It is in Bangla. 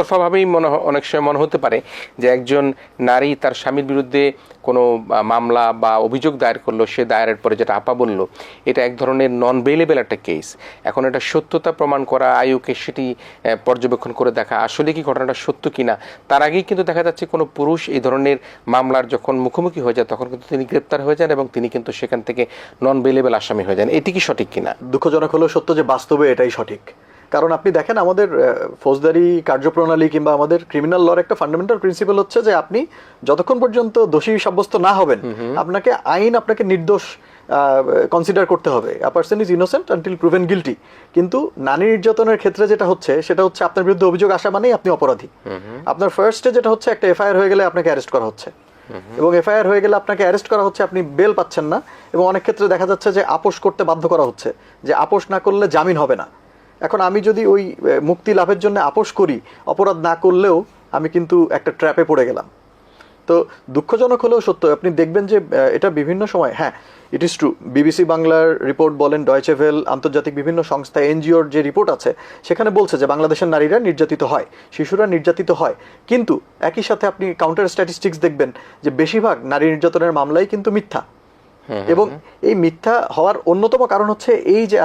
তরফাভাবেই মনে অনেক সময় মনে হতে পারে যে একজন নারী তার স্বামীর বিরুদ্ধে কোনো মামলা বা অভিযোগ দায়ের করল, সে দায়েরের পরে যেটা আপা বলল, এটা এক ধরনের নন বেলেবল একটা কেস এখন এটা সত্যতা প্রমাণ করা আয়ুকে সেটি পর্যবেক্ষণ করে দেখা, আসলে কি ঘটনাটা সত্য কিনা, তার আগেই কিন্তু দেখা যাচ্ছে কোনো পুরুষ এই ধরনের মামলার যখন মুখোমুখি হয়ে যায়, তখন কিন্তু তিনি গ্রেপ্তার হয়ে যান এবং তিনি কিন্তু সেখান থেকে নন বেলেবল আসামি হয়ে যান। এটি কি সঠিক কিনা? দুঃখজনক হলেও সত্য যে বাস্তবে এটাই সঠিক। কারণ আপনি দেখেন আমাদের ফৌজদারি কার্যপ্রণালী কিংবা আমাদের ক্রিমিনাল লর একটা ফান্ডামেন্টাল প্রিন্সিপাল হচ্ছে যে আপনি যতক্ষণ পর্যন্ত দোষী সাব্যস্ত না হবেন আপনাকে আইন আপনাকে নির্দোষ কনসিডার করতে হবে। A person is innocent until proven guilty কিন্তু নারী নির্যাতনের ক্ষেত্রে যেটা হচ্ছে সেটা হচ্ছে আপনার বিরুদ্ধে অভিযোগ আসা মানেই আপনি অপরাধী। আপনার ফার্স্টে যেটা হচ্ছে একটা এফআইআর হয়ে গেলে আপনাকে অ্যারেস্ট করা হচ্ছে। এবং এফআইআর হয়ে গেলে আপনাকে অ্যারেস্ট করা হচ্ছে আপনি বেল পাচ্ছেন না। এবং অনেক ক্ষেত্রে দেখা যাচ্ছে যে আপোষ করতে বাধ্য করা হচ্ছে যে আপোষ না করলে জামিন হবে না। এখন আমি যদি ওই মুক্তি লাভের জন্য আপোষ করি অপরাধ না করলেও আমি কিন্তু একটা ট্র্যাপে পড়ে গেলাম। তো দুঃখজনক হলেও সত্য আপনি দেখবেন যে এটা বিভিন্ন সময় হ্যাঁ ইট ইজ ট্রু বিবিসি বাংলার রিপোর্ট বলেন ডয়চেভেল আন্তর্জাতিক বিভিন্ন সংস্থা এনজিওর যে রিপোর্ট আছে সেখানে বলছে যে বাংলাদেশের নারীরা নির্যাতিত হয় শিশুরা নির্যাতিত হয়। কিন্তু একই সাথে আপনি কাউন্টার স্ট্যাটিস্টিক্স দেখবেন যে বেশিরভাগ নারী নির্যাতনের মামলাই কিন্তু মিথ্যা। এবং এই মিথ্যা হওয়ার অন্যতম কারণ হচ্ছে এই যে